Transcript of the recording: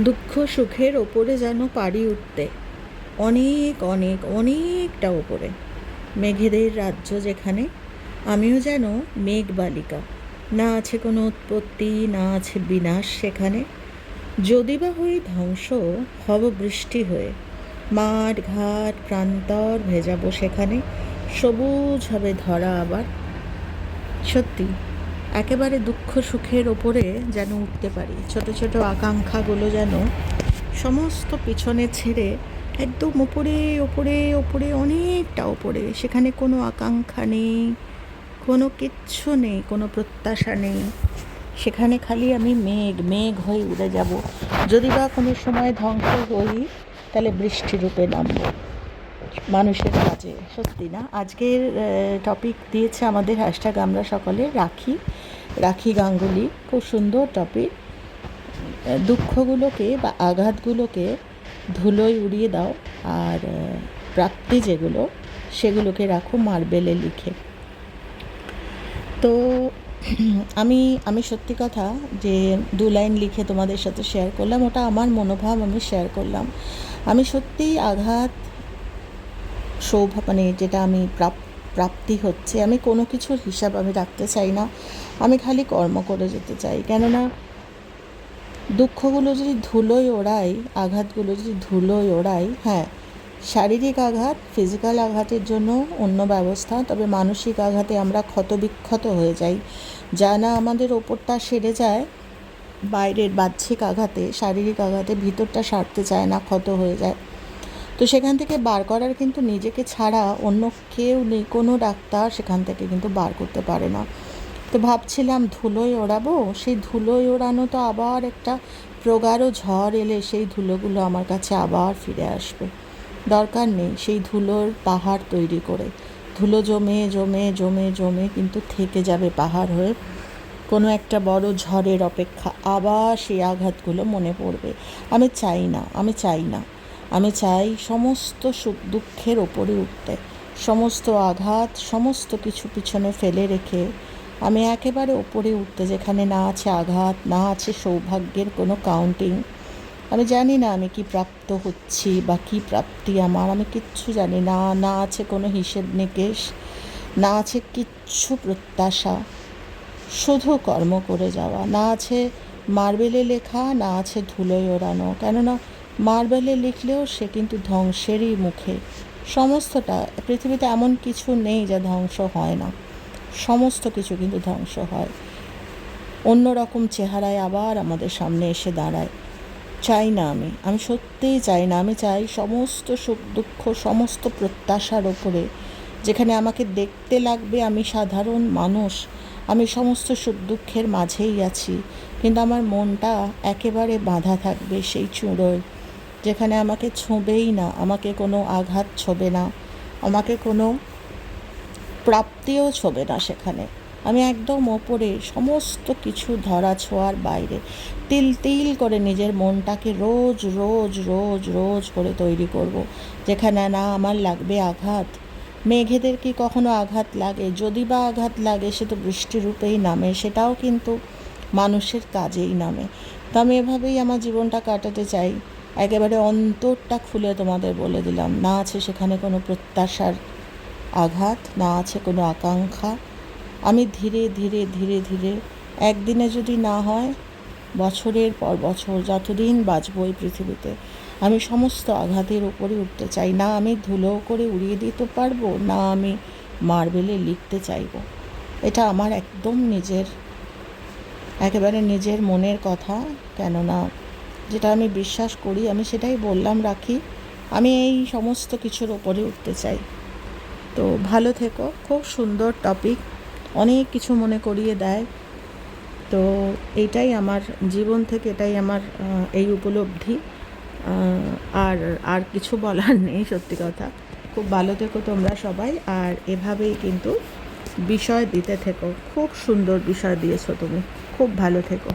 দুঃখ সুখের ওপরে যেন পারি উঠতে। অনেক অনেক, অনেকটা ওপরে। মেঘেদের রাজ্য যেখানে, আমিও যেন মেঘ বালিকা না আছে কোনো উৎপত্তি, না আছে বিনাশ সেখানে। যদি বা হই ধ্বংস, হব বৃষ্টি হয়ে। মাঠ, ঘাট, প্রান্তর ভেজাবো সেখানে। সবুজ হবে ধরা আবার। সত্যি। একেবারে দুঃখ সুখের ওপরে যেন উঠতে পারি। ছোট ছোট আকাঙ্ক্ষাগুলো যেন সমস্ত পিছনে ছেড়ে একদম ওপরে ওপরে ওপরে, অনেকটা ওপরে, সেখানে কোনো আকাঙ্ক্ষা নেই, কোনো কিচ্ছু নেই, কোনো প্রত্যাশা নেই। সেখানে খালি আমি মেঘ মেঘ হয়ে উড়ে যাব। যদি বা কোনো সময় ধ্বংস হই, তাহলে বৃষ্টি রূপে নামবো। মানুষের কাজে, সত্যি না? আজকের টপিক দিয়েছে আমাদের হ্যাশট্যাগ আমরা সকলে রাখি রাখি গাঙ্গুলি। খুব সুন্দর টপিক দুঃখগুলোকে বা আঘাতগুলোকে ধুলোয় উড়িয়ে দাও আর প্রাপ্তি যেগুলো, সেগুলোকে রাখো মার্বেলে লিখে। তো, আমি আমি সত্যি কথা যে দু লাইন লিখে তোমাদের সাথে শেয়ার করলাম, ওটা আমার মনোভাব আমি শেয়ার করলাম। আমি সত্যিই আঘাত সৌভাগ্য মানে যেটা আমি প্রাপ, প্রাপ্তি হচ্ছে, আমি কোনো কিছুর হিসাব আমি রাখতে চাই না। আমি খালি কর্ম করে যেতে চাই। কেননা দুঃখগুলো যদি ধুলোয় ওড়াই, আঘাতগুলো যদি ধুলোয় ওড়াই হ্যাঁ শারীরিক আঘাত ফিজিক্যাল আঘাতের জন্য অন্য ব্যবস্থা, তবে মানসিক আঘাতে আমরা ক্ষতবিক্ষত হয়ে যাই। যা না আমাদের ওপরটা সেরে যায়, বাইরের বাহ্যিক আঘাতে, শারীরিক আঘাতে ভিতরটা সারতে চায় না, ক্ষত হয়ে যায়। তো সেখান থেকে বার করার কিন্তু নিজেকে ছাড়া অন্য কেউ নেই, কোনো ডাক্তার সেখান থেকে কিন্তু বার করতে পারে না। তো ভাবছিলাম ধুলোয় ওড়াবো, সেই ধুলোয় ওড়ানো তো আবার একটা প্রগাঢ় ঝড় এলে সেই ধুলোগুলো আমার কাছে আবার ফিরে আসবে। দরকার নেই সেই ধুলোর পাহাড় তৈরি করে। ধুলো জমে জমে জমে জমে কিন্তু থেকে যাবে পাহাড় হয়ে। কোনো একটা বড় ঝড়ের অপেক্ষা আবার সেই আঘাতগুলো মনে পড়বে। আমি চাই না, আমি চাই না। আমি চাই সমস্ত সুখ দুঃখের ওপরে উঠতে। সমস্ত আঘাত, সমস্ত কিছু পিছনে ফেলে রেখে আমি একেবারে ওপরে উঠতে, যেখানে না আছে আঘাত, না আছে সৌভাগ্যের কোনো কাউন্টিং আমি জানি না আমি কি প্রাপ্ত হচ্ছি বা কি প্রাপ্তি আমার, আমি কিচ্ছু জানি না না আছে কোনো হিসেব নিকেশ, না আছে কিচ্ছু প্রত্যাশা। শুধু কর্ম করে যাওয়া, না আছে মার্বেলে লেখা, না আছে ধুলোয় ওড়ানো, কেননা মার্বেলে লিখলেও সে কিন্তু ধ্বংসেরই মুখে। সমস্তটা, পৃথিবীতে এমন কিছু নেই যা ধ্বংস হয় না। সমস্ত কিছু কিন্তু ধ্বংস হয়। অন্যরকম চেহারায় আবার আমাদের সামনে এসে দাঁড়ায়। চাই না আমি আমি সত্যিই চাই না, আমি চাই সমস্ত সুখ দুঃখ, সমস্ত প্রত্যাশার ওপরে। যেখানে আমাকে দেখতে লাগবে আমি সাধারণ মানুষ, আমি সমস্ত সুখ দুঃখের মাঝেই আছি। কিন্তু আমার মনটা একেবারে বাঁধা থাকবে সেই চূড়োয়। যেখানে আমাকে ছোঁবেই না, আমাকে কোনো আঘাত ছোবে না, আমাকে কোনো প্রাপ্তিও ছোবে না সেখানে। আমি একদম ওপরে, সমস্ত কিছু ধরা ছোঁয়ার বাইরে, তিল তিল করে নিজের মনটাকে রোজ রোজ রোজ রোজ করে তৈরি করব। যেখানে না আমার লাগবে আঘাত। মেঘেদের কি কখনো আঘাত লাগে? যদি বা আঘাত লাগে, সে তো বৃষ্টিরূপেই নামে, সেটাও কিন্তু মানুষের কাজেই নামে। তো আমি এভাবেই আমার জীবনটা কাটাতে চাই। একেবারে অন্তরটা খুলে তোমাদের বলে দিলাম। না আছে সেখানে কোনো প্রত্যাশার আঘাত, না আছে কোনো আকাঙ্ক্ষা। আমি ধীরে ধীরে ধীরে ধীরে একদিনে যদি না হয়, বছরের পর বছর যতদিন বাঁচবো এই পৃথিবীতে, আমি সমস্ত আঘাতের উপরে উঠতে চাই। না আমি ধুলো করে উড়িয়ে দিতে পারব, না আমি মার্বেলে লিখতে চাইব। এটা আমার একদম নিজের, একেবারে নিজের মনের কথা। কেননা যেটা আমি বিশ্বাস করি, আমি সেটাই বললাম রাখি। আমি এই সমস্ত কিছুর ওপরে উঠতে চাই। তো ভালো থেকো, খুব সুন্দর টপিক অনেক কিছু মনে করিয়ে দেয়। তো এইটাই আমার জীবন থেকে এটাই আমার এই উপলব্ধি। আর আর কিছু বলার নেই, সত্যি কথা। খুব ভালো থেকো তোমরা সবাই, আর এভাবেই কিন্তু বিষয় দিতে থেকো। খুব সুন্দর বিষয় দিয়েছ তুমি। খুব ভালো থেকো।